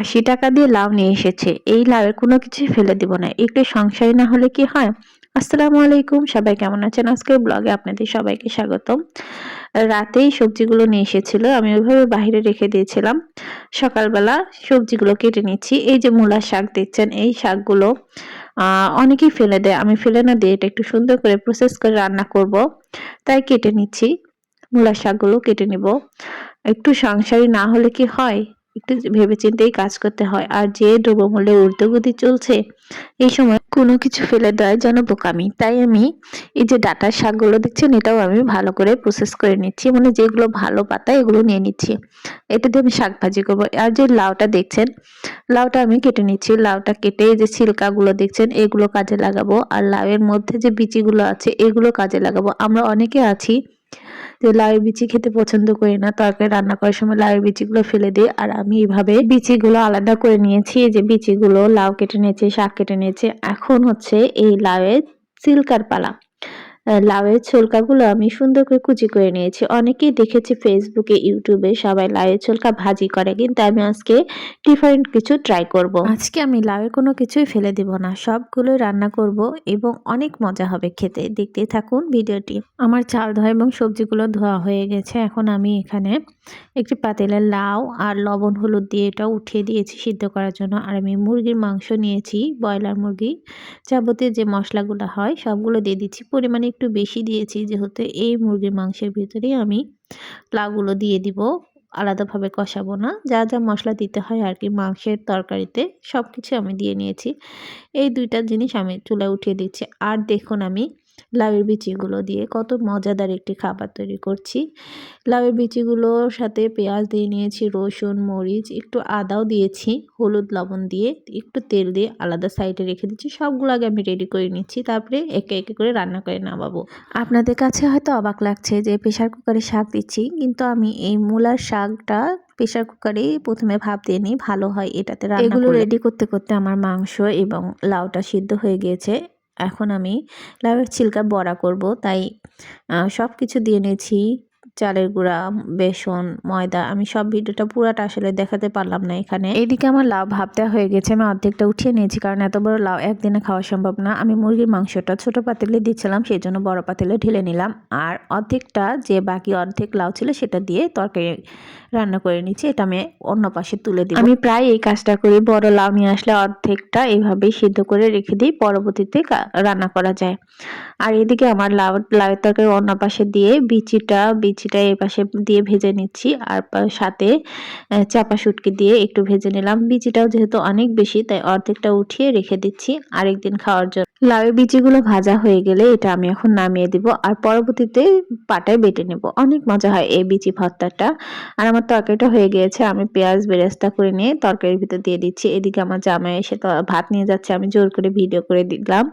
আশি টাকা দিয়ে লাউ নিয়ে এসেছে। এই লাউয়ের কোনো কিছুই ফেলে দিব না। একটু সংশয় না হলে কি হয়? আসসালামু আলাইকুম, সবাই কেমন আছেন? আজকের ব্লগে আপনাদের সবাইকে স্বাগতম। রাতেই সবজিগুলো নিয়ে এসেছিল, আমি ওইভাবে বাইরে রেখে দিয়েছিলাম। সকালবেলা সবজিগুলো কেটে নিচ্ছি। এই যে মূলা শাক দেখছেন, এই শাকগুলো অনেকেই ফেলে দেয়। আমি ফেলে না দিয়ে এটা একটু সুন্দর করে প্রসেস করে রান্না করব। তাই কেটে নিচ্ছি। মূলা শাকগুলো কেটে নিব। একটু সংসারী না হলে কি হয়? একটু ভেবে চিন্তেই কাজ করতে হয়। আর যে দ্রব্যমূল্যের ঊর্ধ্বগতি চলছে, এই সময় কোনো কিছু ফেলে দেওয়ার যেন বোকামি। তাই আমি এই যে ডাটার শাকগুলো দেখছেন, এটাও আমি ভালো করে প্রসেস করে নিচ্ছি। মানে যেগুলো ভালো পাতা, এগুলো নিয়ে নিচ্ছি। এটা দিয়ে আমি শাক ভাজি করব। আর যে লাউটা দেখছেন, লাউটা আমি কেটে নিচ্ছি। লাউটা কেটে এই যে ছিলকাগুলো দেখছেন, এগুলো কাজে লাগাবো। আর লাউয়ের মধ্যে যে বিচিগুলো আছে, এগুলো কাজে লাগাবো। আমরা অনেকে আছি যে লাউয়ের বিচি খেতে পছন্দ করি না, তরকারি রান্না করার সময় লাউয়ের বিচিগুলো ফেলে দিই, আর আমি এইভাবে বিচিগুলো আলাদা করে নিয়েছি, এই যে বিচিগুলো লাউ কেটে নিয়েছি, শাক কেটে নিয়েছি। এখন হচ্ছে এই লাউয়ের সিল্কার পালা। লাউয়ের ছোলকাগুলো আমি সুন্দর করে কুচি করে নিয়েছি। অনেকেই দেখেছি ফেসবুকে ইউটিউবে সবাই লাউয়ের ছোলকা ভাজি করে, কিন্তু আমি আজকে ডিফারেন্ট কিছু ট্রাই করব। আজকে আমি লাউয়ের কোনো কিছুই ফেলে দিব না, সবগুলোই রান্না করব এবং অনেক মজা হবে খেতে। দেখতেই থাকুন ভিডিওটি। আমার চাল ধোয়া এবং সবজিগুলো ধোয়া হয়ে গেছে। এখন আমি এখানে একটি পাতিলে লাউ আর লবণ, হলুদ দিয়ে এটা উঠিয়ে দিয়েছি সিদ্ধ করার জন্য। আর আমি মুরগির মাংস নিয়েছি, ব্রয়লার মুরগি যাবতীয় যে মশলাগুলো হয়, সবগুলো দিয়ে দিচ্ছি। পরিমাণে একটু বেশি দিয়েছি যেহেতু এই মুরগির মাংসের ভিতরেই আমি লাউগুলো দিয়ে দিব, আলাদাভাবে কষাবো না। যা যা মশলা দিতে হয় আর কি মাংসের তরকারিতে সব কিছু আমি দিয়ে নিয়েছি। এই দুইটা জিনিস আমি চুলায় উঠিয়ে দিচ্ছি। আর দেখুন আমি লাউয়ের বিচিগুলো দিয়ে কত মজাদার একটি খাবার তৈরি করছি। লাউয়ের বিচিগুলোর সাথে পেঁয়াজ দিয়ে নিয়েছি রসুন মরিচ একটু আদাও দিয়েছি হলুদ লবণ দিয়ে একটু তেল দিয়ে আলাদা সাইডে রেখে দিচ্ছি সবগুলো আগে আমি রেডি করে নিচ্ছি তারপরে একে একে করে রান্না করে নামাবো। আপনাদের কাছে হয়তো অবাক লাগছে যে প্রেশার কুকারে শাক দিচ্ছি কিন্তু আমি এই মূলার শাকটা প্রেশার কুকারে প্রথমে ভাপ দিয়ে নিই ভালো হয় এটাতে এগুলো রেডি করতে করতে আমার মাংস এবং লাউটা সিদ্ধ হয়ে গিয়েছে। এখন আমি লাউয়ের ছিলকা বড়া করব। তাই সব কিছু দিয়ে নিয়েছি। চালের গুঁড়া, বেসন, ময়দা, আমি সব ভিডিওটা পুরাটা আসলে দেখাতে পারলাম না এখানে। এইদিকে আমার লাউ ভাবতে হয়ে গেছে, আমি অর্ধেকটা উঠিয়ে নিয়েছি, কারণ এত বড় লাউ একদিনে খাওয়া সম্ভব না। আমি মুরগির মাংসটা ছোট পাতিলে দিচ্ছিলাম সেই জন্য বড় পাতিলে ঢেলে নিলাম। আর অর্ধেকটা যে বাকি অর্ধেক লাউ ছিল, সেটা দিয়ে তরকারি রান্না করে নিচ্ছি, এটা আমি অন্য পাশে তুলে দিই আমি প্রায় এই কাজটা করি, বড় লাউ নিয়ে আসলে অর্ধেকটা এইভাবেই সিদ্ধ করে রেখে দিই, পরবর্তীতে রান্না করা যায়। আর এদিকে আমার লাউ, লাউয়ের তরকারি অন্য পাশে দিয়ে বিচিটা বিচিটা এই পাশে দিয়ে ভেজে নিচ্ছি। আর সাথে চাপা শুটকি দিয়ে একটু ভেজে নিলাম। বিচিটাও যেহেতু অনেক বেশি, তাই অর্ধেকটা উঠিয়ে রেখে দিচ্ছি আরেকদিন খাওয়ার জন্য। লাউয়ের বিচিগুলো ভাজা হয়ে গেলে এটা আমি এখন নামিয়ে দিব আর পরবর্তীতে পাটায় বেটে নেব। অনেক মজা হয় এই বিচি ভর্তাটা। আর আমার তরকারিটা হয়ে গিয়েছে, আমি পেঁয়াজ বেরেস্তা করে নিয়ে তরকারির ভিতর দিয়ে দিচ্ছি। এদিকে আমার জামাই এসে ভাত নিয়ে যাচ্ছে, আমি জোর করে ভিডিও করে দিলাম।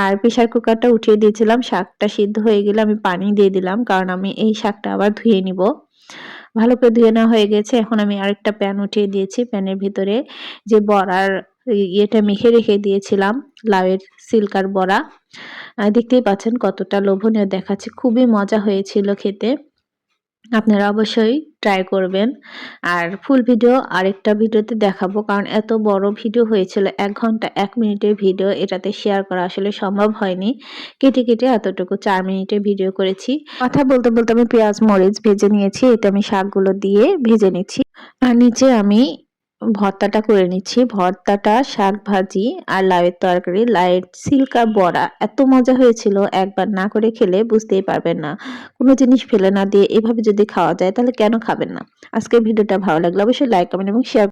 আর প্রেশার কুকারটা উঠিয়ে দিয়েছিলাম, শাকটা সিদ্ধ হয়ে গেলে আমি পানি দিয়ে দিলাম, কারণ আমি এই শাকটা আবার ধুয়ে নিব। ভালো করে ধুয়ে নেওয়া হয়ে গেছে। এখন আমি আরেকটা প্যান উঠিয়ে দিয়েছি। প্যানের ভিতরে যে বড়ার ইয়েটা মেখে রেখে দিয়েছিলাম, লাউয়ের সিল্কার বড়া। দেখতেই পাচ্ছেন কতটা লোভনীয় দেখাচ্ছে। খুবই মজা হয়েছিল খেতে। আপনারা অবশ্যই ট্রাই করবেন। আর ফুল ভিডিও আরেকটা ভিডিওতে দেখাবো, কারণ এত বড় ভিডিও হয়েছিল, এক ঘণ্টা, এক মিনিটের ভিডিও এটাতে শেয়ার করা আসলে সম্ভব হয়নি। কেটে কেটে এতটুকু চার মিনিটের ভিডিও করেছি। কথা বলতে বলতে আমি পেঁয়াজ, মরিচ ভেজে নিয়েছি এটা আমি শাকগুলো দিয়ে ভেজে নিচ্ছি। আর নিচে আমি ভর্তাটা করে নিচ্ছি। ভর্তাটা শাক ভাজি আর লাউয়ের তরকারি, লাউয়ের সিল্কা বড়া। এত মজা হয়েছিল, একবার না করে খেলে বুঝতেই পারবেন না। কোনো জিনিস ফেলে না দিয়ে এভাবে যদি খাওয়া যায়, তাহলে কেন খাবেন না? আজকের ভিডিওটা ভালো লাগলে অবশ্যই লাইক কমেন্ট এবং শেয়ার